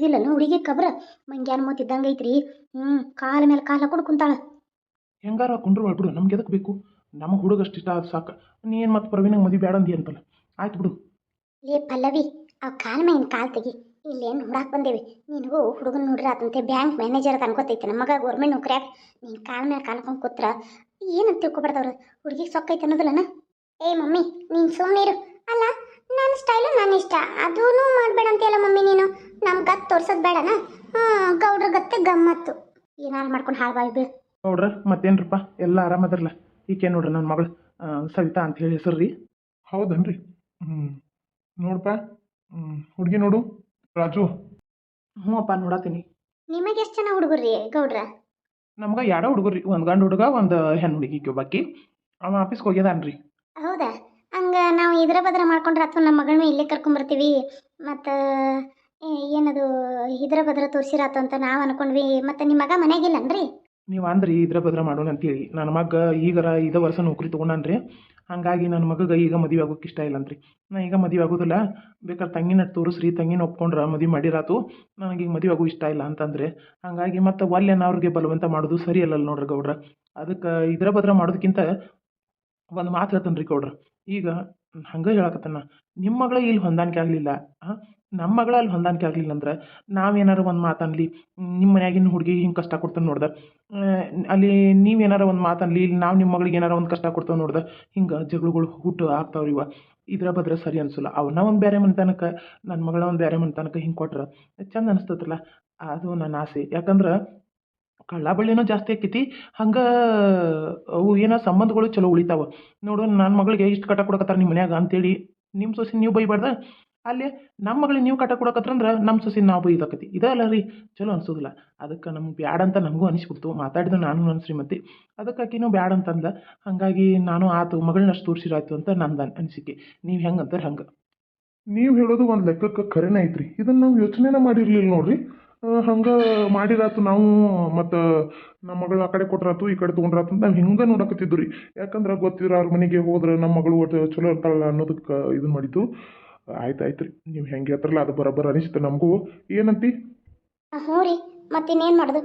ತಿಳಿದಿಲ್ಲ ಹುಡುಗಿ ಕಬ್ರ? ಮಂಗ್ಯಾನ ಇದ್ದಂಗೆ ಐತ್ರಿ. ಹ್ಞೂ ಕಾಲ ಮೇಲೆ ಕಾಲು ಹಾಕೊಂಡು ಕುಂತಾಳ. ಹೆಂಗಾರ ಕುಂಡ್ರು ಬಿಡು ನಮ್ಗೆ ಎದಕ್ಕೆ ಬೇಕು? ನಮಗೆ ಹುಡುಗ ಅಷ್ಟು ಇಷ್ಟ ಆದ್ ಸಾಕು. ನೀನ್ ಮತ್ತೆ ಪ್ರವೀಣಂಗೆ ಮದುವೆ ಬೇಡ ಅಂದಿ ಅಂತಲ್ಲ. ಆಯ್ತು ಬಿಡು. ಲೇ ಪಲ್ಲವಿ ಅವ್ ಕಾಲ್ ಮೇನ್ ಕಾಲ್ ತೆಗಿ. ಇಲ್ಲೇನು ಹುಡಾಕ್ ಬಂದೇವಿ. ನಿನಗೂ ಹುಡುಗನ ನೋಡ್ರಾತಂತೆ ಬ್ಯಾಂಕ್ ಮ್ಯಾನೇಜರ್ ಅದ ಅನ್ಕೋತೈತೆ ನಮ್ಮ ಮಗ ಗೌರ್ಮೆಂಟ್ ನೌಕರ್ಯಾಗ. ನೀನು ಕಾಲ್ ಮೇಲೆ ಕಾಲ್ ಹಾಕೊಂಡು ಕೂತ್ರ. ಏನಂತ ತಿಳ್ಕೊಬಾರ್ದವ್ರು ಹುಡುಗಿಗೆ ಸೊಕ್ಕೈತೆ ಅನ್ನೋದಿಲ್ಲನ? ಏ ಮಮ್ಮಿ ನೀನು ಸೋಮೇರು ಅಲ್ಲ ನನ್ನ ಸ್ಟೈಲು ನನ್ನ ಇಷ್ಟ. ಅದೂ ಮಾಡಬೇಡ ಅಂತೀಯಲ್ಲ ಮಮ್ಮಿ ನೀನು. ನಮ್ಮ ಗತ್ ತೋರ್ಸೋದು ಬೇಡನಾ? ಹಾಂ ಗೌಡ್ರ ಗತ್ತೆ ಗಮ್ಮತ್ತು. ಏನಾರು ಮಾಡ್ಕೊಂಡು ಹಾಳು ಬೀಳು ನೋಡ್ರ ಮತ್ತೇನ್ರಪ್ಪ? ಎಲ್ಲ ಆರಾಮದ್ರಲ್ಲ ಈಕೆ ನೋಡ್ರಿ ನನ್ನ ಮಗಳು? ಸವಿತಾ ಅಂತ ಹೇಳಿ ಹೆಸರು ರೀ. ಹೌದನ್ರಿ? ಹ್ಞೂ ನೋಡಪ್ಪ ಹ್ಞೂ ಹುಡುಗಿ ನೋಡು. ರಾಜು. ಹ್ಞೂ ಅಪ್ಪ ನೋಡತ್ತೀನಿ. ನಿಮಗೆ ಎಷ್ಟು ಜನ ಹುಡುಗರ್ರಿ ಗೌಡ್ರ? ನಮ್ಗೆ ಎರಡು ಹುಡುಗರು ರೀ ಒಂದು ಗಂಡು ಹುಡುಗ ಒಂದು ಹೆಣ್ಣು ಹುಡುಗಿ ಒಬ್ಬಾಕಿ ಅವ ಆಫೀಸ್ಗೆ ಹೋಗ್ಯದಾನ್ರಿ. ಹೌದಾ? ನಾವು ಇದ್ರ ಬದ್ರ ಮಾಡ್ಕೊಂಡ್ರೆ ಅಥವಾ ನಮ್ಮ ಮಗಳನ್ನ ಇಲ್ಲೇ ಕರ್ಕೊಂಬರ್ತೀವಿ. ಮತ್ತು ಏನದು, ಇದ್ರ ಬದ್ರ ತೋರಿಸಿರಾತು ಅಂತ ನಾವು ಅನ್ಕೊಂಡ್ವಿ. ಮತ್ತು ನಿಮ್ಮ ಮಗ ಮನೆಯಾಗಿಲ್ಲನ್ರಿ ನೀವು ಅಂದ್ರಿ ಇದ್ರ ಬದ್ರ ಮಾಡೋಣ ಅಂತೇಳಿ. ನನ್ನ ಮಗ ಈಗರ ಇದ ವರ್ಷ ನೌಕರಿ ತೊಗೊಂಡಾನ್ರಿ. ಹಾಗಾಗಿ ನನ್ನ ಮಗಗೆ ಈಗ ಮದುವೆ ಆಗೋಕೆ ಇಷ್ಟ ಇಲ್ಲಂತ್ರಿ ನಾ ಈಗ ಮದುವೆ ಆಗೋದಿಲ್ಲ. ಬೇಕಾದ್ರೆ ತಂಗಿನ ತೋರಿಸ್ರಿ, ತಂಗಿನ ಒಪ್ಕೊಂಡ್ರೆ ಮದುವೆ ಮಾಡಿರಾತು. ನನಗೆ ಈಗ ಮದುವೆ ಆಗೋ ಇಷ್ಟ ಇಲ್ಲ ಅಂತಂದ್ರೆ. ಹಾಗಾಗಿ ಮತ್ತು ಒಲ್ಲೆನ ಅವ್ರಿಗೆ ಬಲವಂತ ಮಾಡೋದು ಸರಿ ಅಲ್ಲಲ್ಲ ನೋಡ್ರಿ ಗೌಡ್ರ. ಅದಕ್ಕೆ ಇದ್ರ ಬದ್ರ ಮಾಡೋದಕ್ಕಿಂತ ಒಂದು ಮಾತು ಹೇಳ್ತಾನೆ ರೀ ಗೌಡ್ರ. ಈಗ ಹಂಗೆ ಹೇಳಕತ್ತಾನ. ನಿಮ್ಮ ಮಗಳ ಇಲ್ಲಿ ಹೊಂದಾಣಿಕೆ ಆಗಲಿಲ್ಲ. ನಮ್ಮ ಮಗಳ ಅಲ್ಲಿ ಹೊಂದಾಣಿಕೆ ಆಗಲಿಲ್ಲ ಅಂದ್ರೆ ನಾವೇನಾರು ಒಂದು ಮಾತನ್ಲಿ ನಿಮ್ಮ ಮನ್ಯಾಗಿನ ಹುಡುಗಿ ಹಿಂಗೆ ಕಷ್ಟ ಕೊಡ್ತಾನೆ ನೋಡ್ದೆ. ಅಲ್ಲಿ ನೀವೇನಾರ ಒಂದು ಮಾತನ್ಲಿ ಇಲ್ಲಿ ನಾವು ನಿಮ್ಮ ಮಗಳಿಗೆ ಏನಾರ ಒಂದು ಕಷ್ಟ ಕೊಡ್ತೇವೆ ನೋಡ್ದೆ. ಹಿಂಗೆ ಜಗಳಗಳು ಹುಟ್ಟು ಆಗ್ತಾವ್ರಿ ಇವ. ಇದ್ರ ಬದ್ರ ಸರಿ ಅನ್ಸಲ್ಲ. ಅವನ್ನ ಒಂದು ಬೇರೆ ಮನೆತನಕ ನನ್ನ ಮಗಳ ಒಂದು ಬೇರೆ ಮನೆತನಕ ಹಿಂಗೆ ಕೊಟ್ರೆ ಚಂದ ಅನಿಸ್ತೈತಲ್ಲ ಅದು ನನ್ನ ಆಸೆ. ಯಾಕಂದ್ರೆ ಕಳ್ಳ ಬಳ್ಳಿನೂ ಜಾಸ್ತಿ ಆಕೈತಿ. ಹಂಗೆ, ಅವು ಏನೋ ಸಂಬಂಧಗಳು ಚಲೋ ಉಳಿತಾವ. ನೋಡು ನನ್ನ ಮಗಳಿಗೆ ಇಷ್ಟು ಕಟ್ಟ ಕೊಡಕತ್ತಾರ ನಿಮ್ಮ ಮನ್ಯಾಗ ಅಂತೇಳಿ ನಿಮ್ಮ ಸೊಸಿ ನೀವು ಬೈಬಾರ್ದ. ಅಲ್ಲಿ ನಮ್ಮ ಮಗಳಿಗೆ ನೀವು ಕಟ ಕೊಡಕತ್ತಂದ್ರೆ ನಮ್ಮ ಸೊಸಿ ನಾವು ಬೈದಾಕತಿ. ಇದಲ್ಲ ರೀ, ಚಲೋ ಅನ್ಸೋದಿಲ್ಲ. ಅದಕ್ಕೆ ನಮ್ಗೆ ಬ್ಯಾಡ ಅಂತ ನಮಗೂ ಅನಿಸ್ಬಿಡ್ತು. ಮಾತಾಡಿದ ನಾನು ನನ್ನ ಶ್ರೀಮತಿ ಅದಕ್ಕೆ ಆಕಿನೂ ಬ್ಯಾಡ ಅಂತಂದ ಹಾಗಾಗಿ ನಾನು ಆತು ಮಗಳನ್ನ ಅಷ್ಟು ತೋರಿಸಿರಾಯ್ತು ಅಂತ ನಂದು ಅನಿಸಿಕೆ. ನೀವು ಹೆಂಗೆ ಅಂತಾರೆ ಹಂಗೆ. ನೀವು ಹೇಳೋದು ಒಂದು ಲೆಕ್ಕಕ್ಕೆ ಖರೇನ ಐತ್ರಿ. ಇದನ್ನು ನಾವು ಯೋಚನೆನ ಮಾಡಿರಲಿಲ್ಲ ನೋಡ್ರಿ. ಹಂಗೆ ಮಾಡಿರಾತು ನಾವು ಮತ್ತು ನಮ್ಮ ಮಗಳು ಆ ಕಡೆ ಕೊಟ್ರಾತು ಈ ಕಡೆ ತೊಗೊಂಡ್ರಾತು ಅಂತ ನಾವು ಹಿಂಗೆ ನೋಡಕತ್ತಿದ್ದು ರೀ ಯಾಕಂದ್ರೆ ಗೊತ್ತಿರೋ ಅವ್ರ ಮನೆಗೆ ಹೋದ್ರೆ ನಮ್ಮ ಮಗಳು ಒಟ್ಟು ಚಲೋ ಇರ್ತಾಳಲ್ಲ ಅನ್ನೋದಕ್ಕೆ ಇದು ಮಾಡಿದ್ದು. ಆಯ್ತು ಆಯ್ತು ರೀ. ನೀವು ಹೆಂಗೆ ಹೇಳ್ತಾರಲ್ಲ ಅದು ಬರೋಬ್ಬರ ಅನಿಸ್ತು ನಮಗೂ. ಏನಂತಿ? ಹ್ಞೂ ರೀ. ಮತ್ತೆ ಇನ್ನೇನು ಮಾಡೋದು?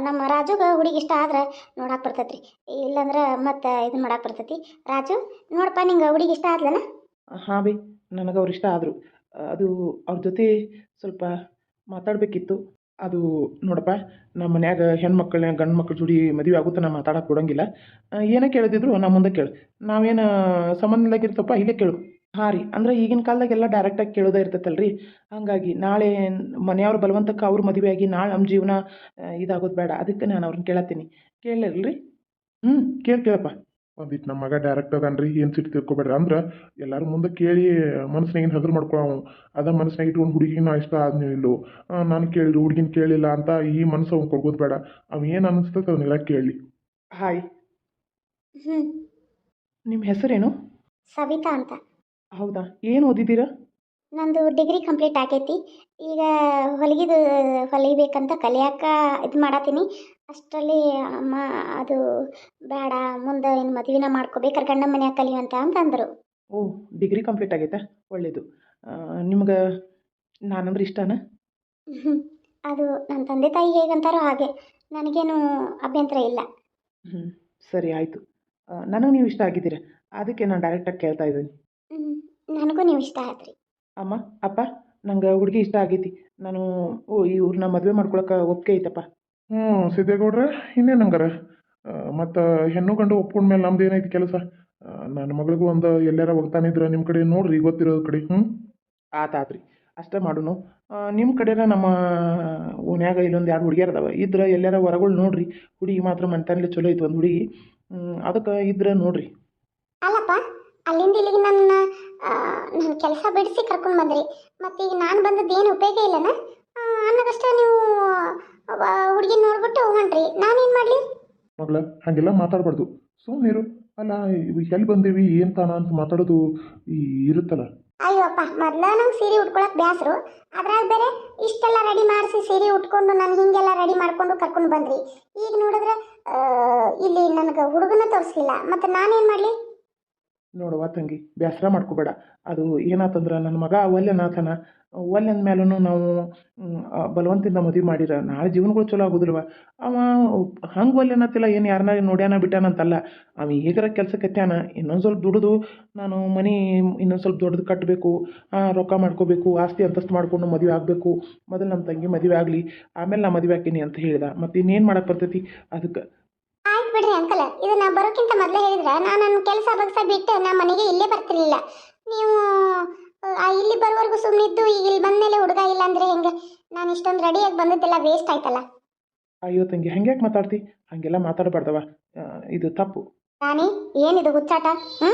ನಮ್ಮ ರಾಜುಗೆ ಹುಡುಗಿ ಇಷ್ಟ ಆದ್ರೆ ನೋಡಕ್ಕೆ ಬರ್ತೈತಿ ರೀ ಇಲ್ಲಾಂದ್ರೆ ಮತ್ತೆ ಇದನ್ನ ಮಾಡಕ್ಕೆ ಬರ್ತೈತಿ. ರಾಜು ನೋಡಪ್ಪ ನಿಂಗೆ ಹುಡುಗಿ ಇಷ್ಟ ಆದ್ಲನ? ಹಾಂ ಬಿ ನನಗೆ ಅವ್ರು ಇಷ್ಟ ಆದರು. ಅದು ಅವ್ರ ಜೊತೆ ಸ್ವಲ್ಪ ಮಾತಾಡಬೇಕಿತ್ತು. ಅದು ನೋಡಪ್ಪ, ನಮ್ಮ ಮನ್ಯಾಗ ಹೆಣ್ಮಕ್ಳನ್ನ ಗಂಡು ಮಕ್ಳ ಜೋಡಿ ಮದುವೆ ಆಗುತ್ತೆ ನಾ ಮಾತಾಡಕ್ಕೆ ಕೊಡೋಂಗಿಲ್ಲ ಏನೇ ಕೇಳಿದ್ರು ನಮ್ಮ ಮುಂದೆ ಕೇಳು. ನಾವೇನು ಸಂಬಂಧ ಇಲ್ಲಾಗಿರ್ತಪ್ಪ ಇಲ್ಲೇ ಕೇಳು. ಹಾಂ ರೀ, ಅಂದ್ರೆ ಈಗಿನ ಕಾಲದಾಗೆಲ್ಲ ಡೈರೆಕ್ಟಾಗಿ ಕೇಳೋದೇ ಇರ್ತೈತಲ್ಲ ರೀ ಹಾಗಾಗಿ ನಾಳೆ ಮನೆಯವ್ರ ಬಲವಂತಕ್ಕೆ ಅವ್ರ ಮದುವೆ ಆಗಿ ನಾಳೆ ನಮ್ಮ ಜೀವನ ಇದಾಗೋದು ಬೇಡ. ಅದಕ್ಕೆ ನಾನು ಅವ್ರನ್ನ ಕೇಳತ್ತೀನಿ. ಕೇಳಿರಲಿ ಹ್ಞೂ ಕೇಳಿ, ಕೇಳಪ್ಪ. ಒಂದಿಟ್ಟು ನಮ್ಮ ಮಗ ಡೈರೆಕ್ಟ್ ಅದಾನ್ರಿ ಏನು ಸಿಟ್ಟು ತಿಳ್ಕೊಬೇಡ್ರಿ. ಅಂದ್ರೆ ಎಲ್ಲರೂ ಮುಂದೆ ಕೇಳಿ ಮನಸ್ಸಿನಾಗಿನ ಹಗರು ಮಾಡ್ಕೊಳವು ಅದ ಮನಸ್ಸಿನಾಗ ಇಟ್ಕೊಂಡು ಹುಡುಗಿನ ನಾ ಇಷ್ಟ ನೀವು ಇಲ್ಲೋ. ನಾನು ಕೇಳಿದ್ರು ಹುಡುಗಿನ ಕೇಳಿಲ್ಲ ಅಂತ ಈ ಮನಸ್ಸು ಅವ್ನು ಕೊಡ್ಬೋದು ಬೇಡ. ಅವ್ ಏನು ಅನಿಸ್ತೈತೆ ಅವನ್ನೆಲ್ಲ ಕೇಳಿ. ಹಾಯ್. ಹ್ಞೂ ನಿಮ್ಮ ಹೆಸರೇನು? ಸವಿತಾ ಅಂತ. ಹೌದಾ? ಏನು ಓದಿದ್ದೀರಾ? ನಂದು ಡಿಗ್ರಿ ಕಂಪ್ಲೀಟ್ ಆಗೈತಿ. ಈಗ ಹೊಲಿಗಿದು ಹೊಲಿಬೇಕಂತ ಕಲಿಯಾಕ ಇದು ಮಾಡತ್ತೀನಿ ಅಷ್ಟರಲ್ಲಿ ಅಮ್ಮ ಅದು ಬೇಡ ಮುಂದೆ ಏನು ಮದುವೆನ ಮಾಡ್ಕೋಬೇಕಾರೆ ಗಂಡ ಮನ್ಯಾಗ ಕಲಿಯುವಂತ ಅಂತ ಅಂದರು. ಓ ಡಿಗ್ರಿ ಕಂಪ್ಲೀಟ್ ಆಗೈತಾ? ಒಳ್ಳೇದು. ನಿಮ್ಗೆ ನಾನಂದ್ರೆ ಇಷ್ಟನಾ. ಅದು ನನ್ನ ತಂದೆ ತಾಯಿ ಹೇಗಂತಾರೋ ಹಾಗೆ. ನನಗೇನು ಅಭ್ಯಂತರ ಇಲ್ಲ. ಹ್ಞೂ ಸರಿ ಆಯಿತು. ನನಗೆ ನೀವು ಇಷ್ಟ ಆಗಿದ್ದೀರಾ? ಅದಕ್ಕೆ ನಾನು ಡೈರೆಕ್ಟಾಗಿ ಕೇಳ್ತಾ ಇದ್ದೀನಿ. ನನಗೂ ನೀವು ಇಷ್ಟ ಆಯ್ತ್ರಿ ಅಮ್ಮ ಅಪ್ಪ ನಂಗೆ ಹುಡುಗಿ ಇಷ್ಟ ಆಗೈತಿ. ನಾನು ಓ ಇವ್ರನ್ನ ಮದುವೆ ಮಾಡ್ಕೊಳಕ್ಕೆ ಒಪ್ಪಿಗೆ ಐತಪ್ಪ. ಹ್ಞೂ ಸಿದ್ದೇಗೌಡ್ರೆ ಇನ್ನೇನು ಹಂಗಾರ ಮತ್ತು ಹೆಣ್ಣು ಗಂಡು ಒಪ್ಕೊಂಡ್ಮೇಲೆ ನಮ್ದು ಏನೈತಿ ಕೆಲಸ? ನನ್ನ ಮಗಳಿಗೂ ಒಂದು ಎಲ್ಲಾರ ಹೋಗ್ತಾನಿದ್ರೆ ನಿಮ್ಮ ಕಡೆ ನೋಡ್ರಿ ಗೊತ್ತಿರೋ ಕಡೆ ಹ್ಞೂ ಆತಾತ್ರಿ ಅಷ್ಟೇ ಮಾಡೋನು. ನಿಮ್ಮ ಕಡೆನ ನಮ್ಮ ಓನ್ಯಾಗ ಇಲ್ಲೊಂದು ಎರಡು ಹುಡುಗಿಯರ್ ಅದಾವೆ? ಇದ್ರೆ ಎಲ್ಲಾರ ಹೊರಗಳು ನೋಡ್ರಿ. ಹುಡುಗಿ ಮಾತ್ರ ಮನ್ತಾನಲ್ಲಿ ಚಲೋ ಐತಿ ಒಂದು ಹುಡುಗಿ. ಅದಕ್ಕೆ ಇದ್ರೆ ನೋಡ್ರಿ. ಅಲ್ಲಪ್ಪ ಅಲ್ಲಿಂದ ಇಲ್ಲಿಗೆ ನನ್ನ ನನ್ನ ಕೆಲಸ ಬಿಡಿಸಿ ಕರ್ಕೊಂಡು ಬಂದ್ರಿ. ಮತ್ತು ಈಗ ನಾನು ಬಂದದ್ದು ಏನು ಉಪಯೋಗ ಇಲ್ಲನ? ಅನ್ನೋದಷ್ಟ ನೀವು ಹುಡುಗಿ ನೋಡ್ಬಿಟ್ಟು ಹೊಂಟ್ರಿ. ನಾನೇನು ಮಾಡಲಿ? ಮಗಳ ಹಾಗೆಲ್ಲ ಮಾತಾಡಬಾರ್ದು. ಸುಮ್ಮನಿರು ಅಲ್ಲ ಇವ್ ಎಲ್ಲಿ ಬಂದೀವಿ ಏನು ತಾನ ಅಂತ ಮಾತಾಡೋದು ಇರುತ್ತಲ್ಲ. ಅಯ್ಯೋಪ್ಪ ಮೊದ್ಲ ನಂಗೆ ಸೀರೆ ಉಟ್ಕೊಳಕ್ ಬ್ಯಾಸರು. ಅದ್ರಾಗ ಬೇರೆ ಇಷ್ಟೆಲ್ಲ ರೆಡಿ ಮಾಡಿಸಿ ಸೀರೆ ಉಟ್ಕೊಂಡು ನಾನು ಹಿಂಗೆಲ್ಲ ರೆಡಿ ಮಾಡ್ಕೊಂಡು ಕರ್ಕೊಂಡು ಬಂದ್ರಿ. ಈಗ ನೋಡಿದ್ರೆ ಇಲ್ಲಿ ನನಗೆ ಹುಡುಗನ ತೋರಿಸ್ಲಿಲ್ಲ. ಮತ್ತು ನಾನೇನು ಮಾಡಲಿ? ನೋಡುವ ತಂಗಿ ಬೇಸರ ಮಾಡ್ಕೋಬೇಡ. ಅದು ಏನಾತಂದ್ರೆ ನನ್ನ ಮಗ ಒಲ್ಲೆನಾಥನ ಒಲ್ಲೆ ಮೇಲೂ ನಾವು ಬಲವಂತದಿಂದ ಮದುವೆ ಮಾಡಿರ ನಾಳೆ ಜೀವನಗಳು ಚಲೋ ಆಗೋದಿಲ್ವ? ಅವ ಹಂಗೆ ಒಲ್ಲೆನತ್ತಿಲ್ಲ ಏನು ಯಾರನ್ನ ನೋಡ್ಯಾನ ಬಿಟ್ಟಾನಂತಲ್ಲ ಅವ ಈಗರ ಕೆಲ್ಸಕ್ಕೆ ಹತ್ಯಾನ ಇನ್ನೊಂದು ಸ್ವಲ್ಪ ದುಡಿದು ನಾನು ಮನೆ ಇನ್ನೊಂದು ಸ್ವಲ್ಪ ದೊಡ್ಡದು ಕಟ್ಟಬೇಕು ರೊಕ್ಕ ಮಾಡ್ಕೋಬೇಕು, ಆಸ್ತಿ ಅಂತಸ್ತು ಮಾಡ್ಕೊಂಡು ಮದುವೆ ಆಗಬೇಕು. ಮೊದಲು ನಮ್ಮ ತಂಗಿ ಮದುವೆ ಆಗಲಿ, ಆಮೇಲೆ ನಾ ಮದುವೆ ಆಕೀನಿ ಅಂತ ಹೇಳಿದ. ಮತ್ತು ಇನ್ನೇನು ಮಾಡಕ್ಕೆ ಬರ್ತೈತಿ? ಅದಕ್ಕೆ ಬಿಡ್ರಿ ಅಂಕಲ್. ಇದು ನಾ ಬರೋಕ್ಕಿಂತ ಮೊದಲೇ ಹೇಳಿದ್ರೆ ನಾನು ನನ್ನ ಕೆಲಸ ಬಗ್ಸ ಬಿಟ್ಟು ನಮ್ಮ ಮನೆಗೆ ಇಲ್ಲೇ ಬರ್ತಿರ್ಲಿಲ್ಲ ನೀವು ಇಲ್ಲಿ ಬರೋವರೆಗೂ ಸುಮ್ಮನೆ ಇದ್ದು ಈಗ ಇಲ್ಲಿ ಬಂದಮೇಲೆ ಹುಡುಗ ಇಲ್ಲ ಅಂದ್ರೆ ಹೆಂಗೆ? ನಾನು ಇಷ್ಟೊಂದು ರೆಡಿಯಾಗಿ ಬಂದದ್ದೆಲ್ಲ ವೇಸ್ಟ್ ಆಯ್ತಲ್ಲ. ಅಯ್ಯೋ ತಂಗಿ ಹಂಗ್ಯಾಕೆ ಮಾತಾಡ್ತಿ? ಹಂಗೆಲ್ಲ ಮಾತಾಡಬಾರ್ದವ. ಇದು ತಪ್ಪು. ನಾನೇ ಏನಿದು ಹುಚ್ಚಾಟ? ಹ್ಞೂ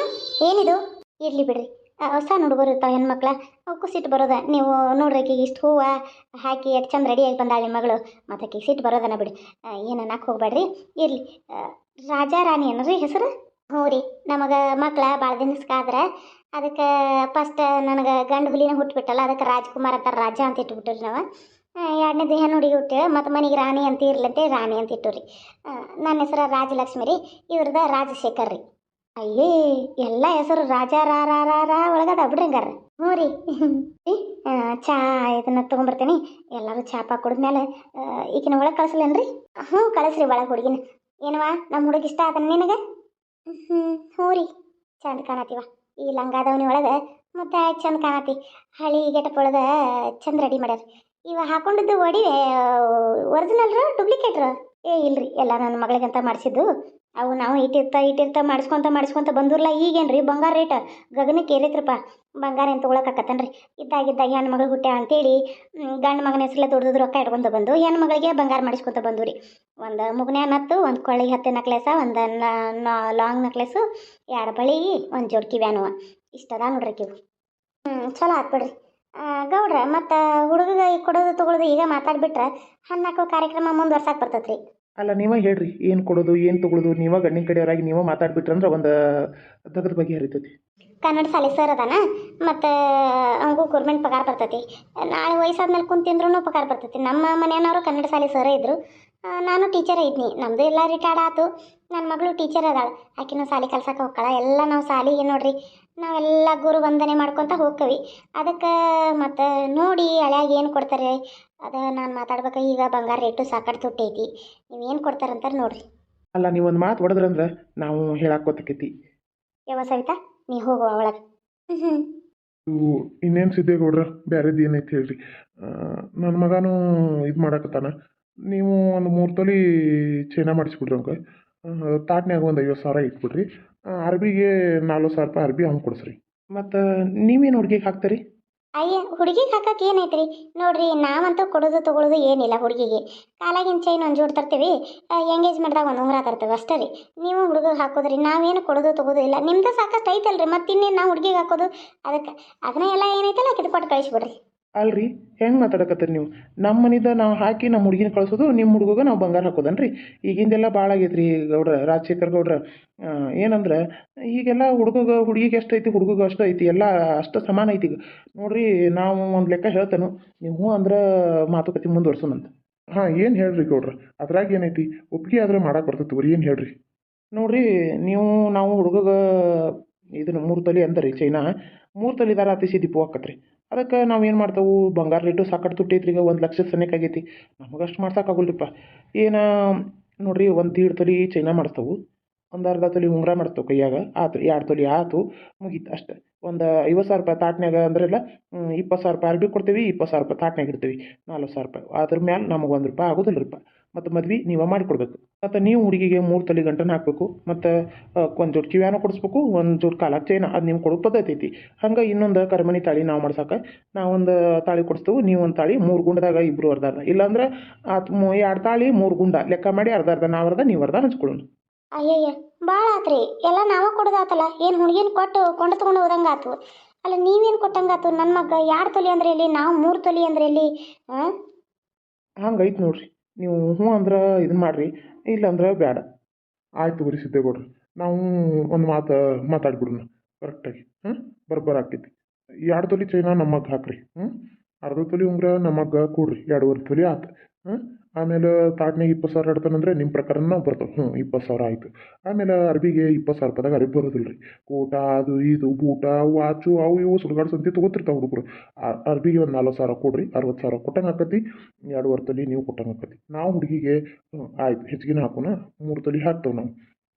ಏನಿದು? ಇರಲಿ ಬಿಡ್ರಿ. ಹೊಸ ಹುಡುಗರು ಇರ್ತಾವೆ ಹೆಣ್ಮಕ್ಳ? ಅವಕ್ಕೂ ಸಿಟ್ಟು ಬರೋದ. ನೀವು ನೋಡ್ರಿ ಆಕಿಗೆ ಇಷ್ಟು ಹೂವು ಹಾಕಿ ಎಷ್ಟು ಚಂದ ಆಗಿ ಬಂದಾಳೆ ನಿಮ್ಮ ಮಗಳು. ಮತ್ತು ಆಕಿಗೆ ಸಿಟ್ಟು ಬರೋದನ ಬಿಡಿ. ಏನು ಅನ್ನಕ್ಕೆ ಹೋಗ್ಬೇಡ್ರಿ. ಇರಲಿ. ರಾಜಾ ರಾಣಿ ಏನ್ರಿ ಹೆಸರು? ಹ್ಞೂ ರೀ. ನಮಗೆ ಮಕ್ಳು ಭಾಳ ದಿನಸ್ಕಾದ್ರೆ ಅದಕ್ಕೆ ಫಸ್ಟ್ ನನಗೆ ಗಂಡು ಹುಲಿನ ಹುಟ್ಟುಬಿಟ್ಟಲ್ಲ ಅದಕ್ಕೆ ರಾಜ್ಕುಮಾರ್ ಅಂತ ರಾಜ ಅಂತ ಇಟ್ಬಿಟ್ಟಿರಿ ನಾವು. ಎರಡನೇದು ಹೆಣ್ಣು ಹುಡುಗಿ ಹುಟ್ಟು ಮತ್ತು ಮನೆಗೆ ರಾಣಿ ಅಂತ ಇರ್ಲಂತೆ, ರಾಣಿ ಅಂತ ಇಟ್ಟು ನನ್ನ ಹೆಸರು ರಾಜಲಕ್ಷ್ಮಿ ರೀ. ಇವ್ರದ್ದು ರಾಜಶೇಖರ್ ರೀ. ಅಯ್ಯೇ, ಎಲ್ಲ ಹೆಸರು ರಾಜ ರಾ ರಾ ರಾ ಒಳಗದ ಹ್ಞೂ ರೀ. ಚಾ ಇದನ್ನ ತೊಗೊಂಬರ್ತೀನಿ. ಎಲ್ಲರೂ ಚಾ ಪಾ ಕುಡಿದ್ಮೇಲೆ ಈಕಿನ ಒಳಗೆ ಕಳಿಸ್ಲೇನ್ರಿ? ಹ್ಞೂ, ಕಳಿಸ್ರಿ ಒಳಗೆ ಹುಡುಗಿನ. ಏನವಾ ನಮ್ಮ ಹುಡುಗ ಇಷ್ಟ ಆತನ ನಿನಗೆ? ಹ್ಞೂ ಹ್ಞೂ ರೀ. ಚಂದ ಕಾಣತೀವ. ಈ ಲಂಗಾದವನಿ ಒಳಗೆ ಮತ್ತೆ ಚಂದ ಕಾಣತಿ. ಹಳಿ ಗೆಟಪ್ ಒಳಗೆ ಚಂದ ರೆಡಿ ಮಾಡ್ಯಾರ. ಇವ ಹಾಕೊಂಡಿದ್ದು ಒಡಿವೆ ಒರಿಜಿನಲ್ರು ಡೂಪ್ಲಿಕೇಟ್ರು ಏ, ಇಲ್ರಿ, ಎಲ್ಲ ನನ್ನ ಮಗಳಿಗಂತ ಮಾಡಿಸಿದ್ದು. ಅವು ನಾವು ಇಟ್ಟಿರ್ತಾ ಇಟ್ಟಿರ್ತಾ, ಮಾಡಿಸ್ಕೊಂತ ಮಾಡಿಸ್ಕೊಂತ ಬಂದಿರಲ್ಲ ರೀ ಬಂಗಾರ ರೇಟ್? ಗಗನಕ್ಕೆ ಏರೈತ್ರಪ್ಪ ಬಂಗಾರ ಏನು ತೊಗೊಳಕತ್ತನ್ರಿ ಇದ್ದಾಗಿದ್ದಾಗ ಹೆಣ್ಣು ಮಗಳು ಹುಟ್ಟ್ಯಾ ಅಂತೇಳಿ ಗಂಡು ಮಗನ ಹೆಸರಲ್ಲೇ ದುಡ್ದು ರೊಕ್ಕ ಇಟ್ಕೊಂಡು ಬಂದು ಹೆಣ್ಣು ಮಗಳಿಗೆ ಬಂಗಾರ ಮಾಡಿಸ್ಕೊತ ಬಂದು ರೀ ಒಂದು ಮುಗನೇ ನತ್ತು, ಒಂದು ಕೊಳ್ಳಿ ಹತ್ತು ನಕ್ಲೆಸ ಒಂದು ಲಾಂಗ್ ನಕ್ಲೆಸು ಎರಡು ಬಳಿ ಒಂದು ಜೋಡ್ಕಿ ವ್ಯಾನುವ. ಇಷ್ಟದ ನೋಡ್ರಿ ಕಿವು. ಹ್ಞೂ ಚಲೋ ಹಾಕ್ಬಿಡ್ರಿ ಗೌಡ್ರ ಮತ್ತು ಹುಡುಗ ಕೊಡೋದು ತೊಗೊಳೋದು ಈಗ ಮಾತಾಡ್ಬಿಟ್ರ ಹಣ್ಣಾಕೋ ಕಾರ್ಯಕ್ರಮ ಮುಂದುವರ್ಸಕ್ಕೆ ಬರ್ತೈತೆ ರೀ ಅಲ್ಲ ನೀವೇ ಹೇಳ್ರಿ ಏನು ಕೊಡೋದು ಏನು ತಗೊಳ್ಳೋದು ನೀವೇ ಗಂಡಿನ ಕಡೆಯವರಾಗಿ ನೀವೇ ಮಾತಾಡ್ಬಿಟ್ರಂದ್ರೆ ಒಂದು ತಗದ ಬಗ್ಗೆ ಹರಿತೈತಿ. ಕನ್ನಡ ಶಾಲೆ ಸರ್ ಅದಾನ ಮತ್ತು ಅವನಿಗೂ ಗೌರ್ಮೆಂಟ್ ಪಗಾರ ಬರ್ತೈತಿ. ನಾಳೆ ವಯಸ್ಸಾದ್ಮೇಲೆ ಕುಂತಿಂದ್ರೂ ಪಗಾರ ಬರ್ತೈತಿ. ನಮ್ಮ ಮನೆಯವರು ಕನ್ನಡ ಶಾಲೆ ಸರೇ ಇದ್ದರು ನಾನು ಟೀಚರ್ ಇದ್ನಿ. ನಮ್ಮದು ಎಲ್ಲ ರಿಟೈರ್ಡ್ ಆತು. ನನ್ನ ಮಗಳು ಟೀಚರ್ ಅದಾಳ. ಆಕಿನೂ ಸಾಲಿ ಕಲ್ಸಕ್ಕೆ ಹೋಗ್ಕಳ. ಎಲ್ಲ ನಾವು ಸಾಲಿಗೆ ನೋಡ್ರಿ. ನಾವೆಲ್ಲ ಗುರು ವಂದನೆ ಮಾಡ್ಕೊತ ಹೋಗ್ತೀವಿ. ಅದಕ್ಕೆ ಮತ್ತು ನೋಡಿ ಹಳ್ಯಾಗ ಏನು ಕೊಡ್ತಾರೆ? ಅದು ನಾನು ಮಾತಾಡ್ಬೇಕು ಈಗ ಬಂಗಾರ ರೇಟು ಸಾಕಷ್ಟು ತುಟ್ಟೈತಿ. ನೀವು ಏನು ಕೊಡ್ತಾರಂತಾರೆ ನೋಡ್ರಿ. ಅಲ್ಲ ನೀವು ಒಂದು ಮಾತು ಹೊಡೆದ್ರಂದ್ರೆ ನಾವು ಹೇಳಕ್ಕೆ ಗೊತ್ತಕೈತಿ. ಯಾವ ಸವಿತಾ ನೀ ಹೋಗುವ ಒಳಗೆ ಹ್ಞೂ ಇವು ಇನ್ನೇನು ಸಿದ್ದೇಗೌಡ್ರ ಬ್ಯಾರೆದು ಏನೈತಿ ಹೇಳ್ರಿ. ನನ್ನ ಮಗನೂ ಇದು ಮಾಡಕತ್ತಾನ. ನೀವು ಒಂದು ಮೂರು ತೊಲಿ ಚೈನಾ ಮಾಡಿಸ್ಬಿಡ್ರಿ ಅವ್ಗೆ ತಾಟ್ನ್ಯಾಗ ಒಂದು ಐವತ್ತು ಸಾವಿರ ಇಟ್ಬಿಡ್ರಿ. ಅರ್ಬಿಗೆ ನಾಲ್ಕು ಸಾವಿರ ರೂಪಾಯಿ ಅರ್ಬಿ ಹಂಗೆ ಕೊಡಿಸ್ರಿ. ಮತ್ತು ನೀವೇನು ಹುಡುಗಿಗೆ ಹಾಕ್ತೀರಿ? ಅಯ್ಯ, ಹುಡುಗಿಗೆ ಹಾಕಕ್ಕೆ ಏನೈತ್ರಿ? ನೋಡ್ರಿ, ನಾವಂತೂ ಕೊಡೋದು ತಗೊಳ್ಳೋದು ಏನಿಲ್ಲ ಹುಡುಗಿಗೆ. ಕಾಲಾಗಿನ ಚೈನ್ ಒಂದು ಜೋಡ್ ತರ್ತೀವಿ. ಎಂಗೇಜ್ಮೆಂಟ್ದಾಗ ಒಂದು ಉಂಗುರ ತರ್ತೀವಿ ಅಷ್ಟೇ ರೀ. ನೀವು ಹುಡುಗಿಗೆ ಹಾಕೋದ್ರಿ, ನಾವೇನು ಕೊಡೋದು ತಗೋದು ಇಲ್ಲ. ನಿಮ್ದು ಸಾಕಷ್ಟು ಐತಲ್ರಿ ಮತ್ತು ಇನ್ನೇನು ನಾವು ಹುಡುಗಿಗೆ ಹಾಕೋದು? ಅದಕ್ಕೆ, ಅದನ್ನ ಎಲ್ಲ ಏನೈತಲ್ಲ ಕಿತ್ಕೊಟ್ಟು ಕಳಿಸ್ಬಿಡ್ರಿ. ಅಲ್ರಿ? ಹೆಂಗೆ ಮಾತಾಡಕತ್ತೀರಿ ನೀವು? ನಮ್ಮ ಮನಿದ ನಾವು ಹಾಕಿ ನಮ್ಮ ಹುಡುಗಿನ ಕಳ್ಸೋದು ನಿಮ್ಮ ಹುಡುಗಗೆ ನಾವು ಬಂಗಾರ ಹಾಕೋದನ್ರಿ? ಈಗಿಂದೆಲ್ಲ ಭಾಳ ಆಗೈತೆ ರೀ ಗೌಡ್ರ ರಾಜಶೇಖರ್ ಗೌಡ್ರ. ಏನಂದ್ರೆ ಈಗೆಲ್ಲ ಹುಡುಗಗೆ ಹುಡುಗಿಗೆ ಎಷ್ಟು ಐತಿ ಹುಡುಗಗೆ ಅಷ್ಟು ಐತಿ ಎಲ್ಲ ಅಷ್ಟು ಸಮಾನ ಐತಿ. ಈಗ ನೋಡ್ರಿ ನಾವು ಒಂದು ಲೆಕ್ಕ ಹೇಳ್ತೇನೆ ನೀವು ಹ್ಞೂ ಅಂದ್ರೆ ಮಾತುಕತೆ ಮುಂದುವರ್ಸೋಣಂತ ಹಾಂ ಏನು ಹೇಳ್ರಿ ಗೌಡ್ರ? ಅದ್ರಾಗ ಏನೈತಿ? ಒಪ್ಪಿಗೆ ಆದ್ರೆ ಮಾಡಕ್ಕೆ ಬರ್ತೈತಿ ಅವ್ರಿ ಏನು ಹೇಳ್ರಿ? ನೋಡ್ರಿ ನೀವು ನಾವು ಹುಡುಗಗೆ ಇದನ್ನು ಮೂರು ತಲೆ ಅಂದರಿ ಚೈನಾ. ಮೂರು ತಲೆದಾರ ಅತಿಸಿ ದೀಪು ಹಾಕತ್ರಿ. ಅದಕ್ಕೆ ನಾವು ಏನು ಮಾಡ್ತೇವೆ? ಬಂಗಾರ ರೇಟು ಸಾಕಷ್ಟು ತುಟ್ಟೈತ್ರಿ ಈಗ ಒಂದು ಲಕ್ಷ ಸನೇಕ ಆಗೈತಿ. ನಮಗೆ ಅಷ್ಟು ಮಾಡ್ಸೋಕ್ಕಾಗಲ್ರಿಪ್ಪ ಏನು ನೋಡಿರಿ ಒಂದು ದೀಡ್ ತೊಲಿ ಚೈನಾ ಮಾಡಿಸ್ತೇವೆ. ಒಂದು ಅರ್ಧ ತೊಲಿ ಉಂಗುರ ಮಾಡ್ತೇವೆ ಕೈಯಾಗ. ಆತು ಎರಡು ತೊಲಿ ಆತು. ಮುಗೀತು ಅಷ್ಟೆ. ಒಂದು ಐವತ್ತು ಸಾವಿರ ರೂಪಾಯಿ ತಾಟ್ನ್ಯಾಗ ಅಂದ್ರೆಲ್ಲ ಇಪ್ಪತ್ತು ಸಾವಿರ ರೂಪಾಯಿ ಅರ್ಬಿ ಕೊಡ್ತೀವಿ, ಇಪ್ಪತ್ತು ಸಾವಿರ ರೂಪಾಯಿ ತಾಟ್ನ್ಯಾಗ ಇಡ್ತೀವಿ. ನಾಲ್ಕು ಸಾವಿರ ರೂಪಾಯಿ. ಅದ್ರ ಮ್ಯಾಲೆ ನಮಗೆ ಒಂದು ರೂಪಾಯಿ ಆಗೋದಿಲ್ಲ ರೀಪ್ಪ ಮತ್ತು ಮದ್ವೆ ನೀವೇ ಮಾಡಿಕೊಡ್ಬೇಕು. ಮತ್ತು ನೀವು ಹುಡುಗಿಗೆ ಮೂರು ತಲೆ ಗಂಟನ ಹಾಕಬೇಕು ಮತ್ತು ಒಂದು ಜೋಡ್ ಕಿವ್ಯಾನ ಕೊಡಿಸ್ಬೇಕು ಒಂದು ಜೋಡ್ ಕಾಲ ಚೈನ ಅದು ನೀವು ಕೊಡೋ ಪದ್ಧತಿ ಐತಿ. ಹಂಗೆ ಇನ್ನೊಂದು ಕರ್ಮನಿ ತಾಳಿ ನಾವು ಮಾಡ್ಸಕ್ಕೆ ನಾವೊಂದು ತಾಳಿ ಕೊಡಿಸ್ತೇವೆ ನೀವು ಒಂದು ತಾಳಿ ಮೂರು ಗುಂಡದಾಗ ಇಬ್ಬರು ಅರ್ಧ ಅರ್ಧ. ಇಲ್ಲಾಂದ್ರೆ ಆತು ಎರಡು ತಾಳಿ ಮೂರು ಗುಂಡ ಲೆಕ್ಕ ಮಾಡಿ ಅರ್ಧ ಅರ್ಧ ನಾವು ಅರ್ಧ ನೀವು ಅರ್ಧ ಹಂಚ್ಕೊಳ್ಳೋಣ. ಅಯ್ಯಯ್ಯ ಭಾಳ ಆತ್ರಿ. ಎಲ್ಲ ನಾವು ಕೊಡೋದಾತಲ್ಲ ಏನು ಹುಡುಗಿನ ಕೊಟ್ಟು ಕೊಂಡು ತೊಗೊಂಡು ಹೋದಂಗೆ ಆತು. ಅಲ್ಲ ನೀವೇನು ಕೊಟ್ಟಂಗೆ ಆತು? ನನ್ನ ಮಗ ಎರಡು ತೊಲಿ ಅಂದ್ರೆ ಎಲ್ಲಿ ನಾವು ಮೂರು ತೊಲಿ ಅಂದ್ರೆ ಎಲ್ಲಿ ಹಾಂ ಹಂಗೈತೆ ನೋಡ್ರಿ. ನೀವು ಹ್ಞೂ ಅಂದ್ರೆ ಇದನ್ನ ಮಾಡಿರಿ ಇಲ್ಲಾಂದ್ರೆ ಬೇಡ ಆಯ್ತು ತಗೋರಿ ಕೊಡ್ರಿ. ನಾವು ಒಂದು ಮಾತು ಮಾತಾಡ್ಬಿಡೋಣ ಕರೆಕ್ಟಾಗಿ ಹಾಂ ಬರ್ಬರ್ ಆಕೈತಿ ಎರಡು ತೊಲಿ ಚೈನಾ ನಮಗೆ ಹಾಕ್ರಿ ಹ್ಞೂ ಅರ್ಧ ತೊಲಿ ಉಂಗ್ರ ನಮಗೆ ಕೊಡ್ರಿ, ಎರಡೂವರೆ ತೊಲಿ ಆತು ಹಾಂ ಆಮೇಲೆ ತಾಟ್ನಾಗ ಇಪ್ಪತ್ತು ಸಾವಿರ ಅಂದ್ರೆ ನಿಮ್ಮ ಪ್ರಕಾರ ನಾವು ಬರ್ತವೆ. ಹ್ಞೂ ಇಪ್ಪತ್ತು ಸಾವಿರ ಆಯಿತು. ಆಮೇಲೆ ಅರ್ಬಿಗೆ ಇಪ್ಪತ್ತು ಸಾವಿರ ರೂಪಾಯಿದಾಗ ಅರ್ಬಿ ಬರೋದಿಲ್ಲ ರೀ ಕೋಟ, ಅದು ಇದು, ಬೂಟ, ವಾಚು, ಅವು ಇವು ಸುಡ್ಗಾಡು ಸಂತಿ ತೊಗೋತಿರ್ತಾವೆ ಹುಡುಗರು. ಅರ್ಬಿಗೆ ಒಂದು ನಲ್ವತ್ತು ಸಾವಿರ ಕೊಡ್ರಿ, ಅರವತ್ತು ಸಾವಿರ ಕೊಟ್ಟಂಗೆ ಆಕತಿ ಎರಡುವರೆ ತೊಲಿ ನೀವು ಕೊಟ್ಟಂಗೆ ಆಕತಿ. ನಾವು ಹುಡುಗಿಗೆ ಆಯ್ತು ಹೆಚ್ಚಿಗೆನೇ ಹಾಕೋಣ, ಮೂರು ತಲೆ ಹಾಕ್ತೇವೆ ನಾವು.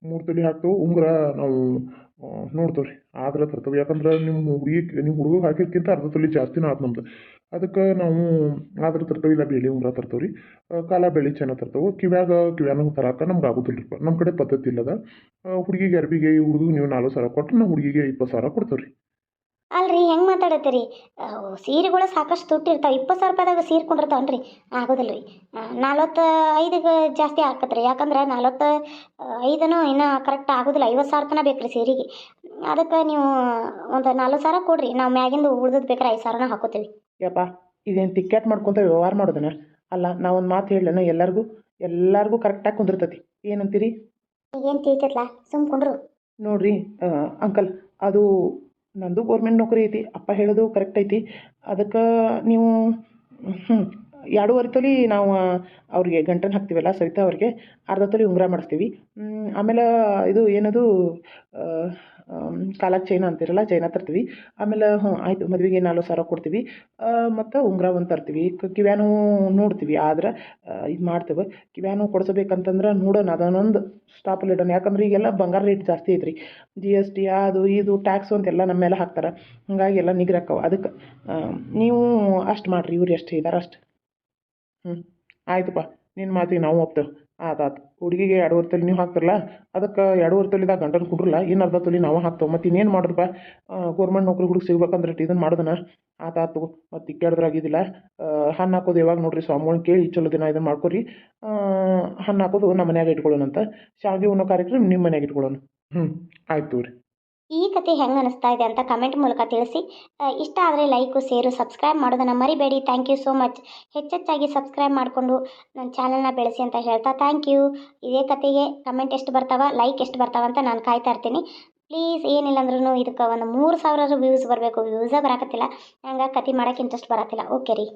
ಮೂರು ತಲೆ ಹಾಕ್ತೇವೆ, ಉಂಗುರ ನಾವು ನೋಡ್ತೇವೆ ರೀ ಆದ್ರೆ ತರ್ತೇವೆ ಯಾಕಂದ್ರೆ ನಿಮ್ಮ ಹುಡುಗಿ ನಿಮ್ಮ ಹುಡುಗ ಹಾಕಿದ್ಕಿಂತ ಅರ್ಧ ತಲೆ ಜಾಸ್ತಿನೇ ಆತು ನಮ್ದು. ಅದಕ್ಕೆ ನಾವು ಆದ್ರೆ ತರ್ತೇವೆ, ಇಲ್ಲ ಬೇಲಿ ಉಂಗುರ ತರ್ತೇವೆ ರೀ ಕಾಲ ಬೆಳಿ ಚೆನ್ನ ತರ್ತೇವೆ. ಕಿವ್ಯಾಗ ಕಿವ್ಯಾನ ತರಕ ನಮ್ಗೆ ಆಗೋದಿಲ್ಲ ರೀ ನಮ್ಮ ಕಡೆ ಪದ್ಧತಿ ಇಲ್ಲದ ಹುಡುಗಿಗೆ, ಅರ್ಬಿಗೆ, ಈ ನೀವು ನಾಲ್ಕು ಸಾವಿರ ಕೊಟ್ಟು ನಾವು ಹುಡುಗಿಗೆ ಇಪ್ಪತ್ತು ಸಾವಿರ ಕೊಡ್ತೇವೆ ರೀ ಅಲ್ರಿ, ಹೆಂಗೆ ಮಾತಾಡತ್ತೀರಿ? ಸೀರೆಗಳು ಸಾಕಷ್ಟು ತುಟ್ಟಿ ಇರ್ತಾವೆ. ಇಪ್ಪತ್ತು ಸಾವಿರ ರೂಪಾಯಿದಾಗ ಸೀರೆ ಕೊಂಡಿರ್ತಾವನ್ರಿ ಆಗೋದಿಲ್ಲ ರೀ ನಲ್ವತ್ತು ಐದಿಗೆ ಜಾಸ್ತಿ ಆಕತ್ರಿ ಯಾಕಂದ್ರೆ ನಲ್ವತ್ತು ಐದನೂ ಇನ್ನೂ ಕರೆಕ್ಟ್ ಆಗೋದಿಲ್ಲ. ಐವತ್ತು ಸಾವಿರ ತನಕ ಬೇಕು ರೀ ಸೀರೆಗೆ. ಅದಕ್ಕೆ ನೀವು ಒಂದು ನಲ್ವತ್ತು ಸಾವಿರ ಕೊಡಿರಿ. ನಾವು ಮ್ಯಾಗಿಂದು ಉಳ್ದದ್ದು ಬೇಕಾರೆ ಐದು ಸಾವಿರನ ಹಾಕೋತೀವಿ. ಯಪ್ಪ ಇದೇನು ಟಿಕೆಟ್ ಮಾಡ್ಕೊಂತ ವ್ಯವಹಾರ ಮಾಡೋದನ? ಅಲ್ಲ ನಾ ಒಂದು ಮಾತು ಹೇಳನ ಎಲ್ಲರಿಗೂ? ಎಲ್ಲರಿಗೂ ಕರೆಕ್ಟಾಗಿ ಕುಂದಿರ್ತತಿ. ಏನಂತೀರಿ? ಏನು ತಿಳಿತೈತ್ಲ? ಸುಮ್ ಕುಂಡ್ರು ನೋಡ್ರಿ ಅಂಕಲ್ ಅದು ನಂದು ಗೌರ್ಮೆಂಟ್ ನೌಕರಿ ಐತಿ ಅಪ್ಪ ಹೇಳೋದು ಕರೆಕ್ಟ್ ಐತಿ. ಅದಕ್ಕೆ ನೀವು ಹ್ಞೂ ಎರಡೂವರೆ ತೊಲಿ ನಾವು ಅವ್ರಿಗೆ ಗಂಟನ್ನು ಹಾಕ್ತೀವಲ್ಲ ಸವಿತಾ ಅವ್ರಿಗೆ ಅರ್ಧ ತೊಲಿ ಉಂಗುರ ಮಾಡಿಸ್ತೀವಿ. ಆಮೇಲೆ ಇದು ಏನದು ಕಾಲಕ್ಕೆ ಚೈನ ಅಂತೀರಲ್ಲ ಚೈನ ತರ್ತೀವಿ. ಆಮೇಲೆ, ಹ್ಞೂ, ಆಯಿತು, ಮದುವೆಗೆ ನಾಲ್ಕು ಸಾವಿರ ಕೊಡ್ತೀವಿ. ಮತ್ತು ಉಂಗುರ ಒಂದು ತರ್ತೀವಿ ಕಿವ್ಯಾನು ನೋಡ್ತೀವಿ. ಆದ್ರೆ ಇದು ಮಾಡ್ತೇವೆ. ಕಿವ್ಯಾನು ಕೊಡಿಸ್ಬೇಕಂತಂದ್ರೆ ನೋಡೋಣ, ಅದನ್ನೊಂದು ಸ್ಟಾಪಲ್ಲಿ ಇಡೋಣ. ಯಾಕಂದ್ರೆ ಈಗೆಲ್ಲ ಬಂಗಾರ ರೇಟ್ ಜಾಸ್ತಿ ಐತ್ರಿ. ಜಿ ಎಸ್ ಟಿ ಅದು, ಇದು ಟ್ಯಾಕ್ಸ್ ಅಂತೆಲ್ಲ ನಮ್ಮ ಮೇಲೆ ಹಾಕ್ತಾರೆ. ಹಾಗಾಗಿ ಎಲ್ಲ ನಿಗ್ರಾಕ್ಕವ ಅದಕ್ಕೆ ನೀವು ಅಷ್ಟು ಮಾಡಿರಿ. ಇವ್ರು ಎಷ್ಟು ಇದಾರೆ ಅಷ್ಟು. ಹ್ಞೂ ಆಯ್ತುಪ್ಪ ನಿನ್ನ ಮಾತಿಗೆ ನಾವು ಒಪ್ತೇವೆ. ಆತು ಆತು ಹುಡುಗಿಗೆ ಎರಡುವರೆ ತೊಲಿ ನೀವು ಹಾಕ್ತಿರಲ್ಲ, ಅದಕ್ಕೆ ಎರಡುವರೆ ತೊಲಿದಾಗ ಗಂಡನ ಕೊಡ್ರಲ್ಲ ಇನ್ನು ಅರ್ಧ ತೊಲಿ ನಾವು ಹಾಕ್ತೇವೆ. ಮತ್ತು ಇನ್ನೇನು ಮಾಡ್ರಪ್ಪ ಗೌರ್ಮೆಂಟ್ ನೌಕರಿ ಹುಡುಗ ಸಿಗ್ಬೇಕಂದ್ರೆ ಇದನ್ನು ಮಾಡ್ದನ? ಆತಾತು ಆತು ಮತ್ತು ಇಕ್ಕಾಡ್ದ್ರಾಗಿದ್ದಿಲ್ಲ ಹಣ್ಣು ಹಾಕೋದು ಯಾವಾಗ ನೋಡ್ರಿ ಸ್ವಾಮಿಗಳನ್ನ ಕೇಳಿ ಚಲೋ ದಿನ ಇದನ್ನು ಮಾಡ್ಕೊರಿ. ಹಣ್ಣು ಹಾಕೋದು ನಮ್ಮ ಮನ್ಯಾಗ ಇಟ್ಕೊಳ್ಳೋಣಂತ. ಶಾವಿಗೆ ಉಣ್ಣೋ ಕಾರ್ಯಕ್ರಮ ನಿಮ್ಮ ಮನ್ಯಾಗ ಇಟ್ಕೊಳ್ಳೋಣ. ಹ್ಞೂ ಆಯ್ತು ರೀ ಈ ಕತೆ ಹೆಂಗೆ ಅನಿಸ್ತಾ ಇದೆ ಅಂತ ಕಮೆಂಟ್ ಮೂಲಕ ತಿಳಿಸಿ. ಇಷ್ಟ ಆದರೆ ಲೈಕು ಸೇರು ಸಬ್ಸ್ಕ್ರೈಬ್ ಮಾಡೋದನ್ನು ಮರಿಬೇಡಿ. ಥ್ಯಾಂಕ್ ಯು ಸೋ ಮಚ್ ಹೆಚ್ಚೆಚ್ಚಾಗಿ ಸಬ್ಸ್ಕ್ರೈಬ್ ಮಾಡಿಕೊಂಡು ನನ್ನ ಚಾನಲ್ನ ಬೆಳೆಸಿ ಅಂತ ಹೇಳ್ತಾ ಥ್ಯಾಂಕ್ ಯು ಇದೇ ಕತೆಗೆ ಕಮೆಂಟ್ ಎಷ್ಟು ಬರ್ತಾವ ಲೈಕ್ ಎಷ್ಟು ಬರ್ತಾವ ಅಂತ ನಾನು ಕಾಯ್ತಾ ಇರ್ತೀನಿ. ಪ್ಲೀಸ್ ಏನಿಲ್ಲ ಅಂದ್ರೂ ಇದಕ್ಕೆ ಒಂದು ಮೂರು ಸಾವಿರ ವ್ಯೂಸ್ ಬರಬೇಕು. ವ್ಯೂಸೇ ಬರಕತ್ತಿಲ್ಲ. ಹಂಗೆ ಕತೆ ಮಾಡೋಕ್ಕೆ ಇಂಟ್ರೆಸ್ಟ್ ಬರತ್ತಿಲ್ಲ ಓಕೆ ರೀ.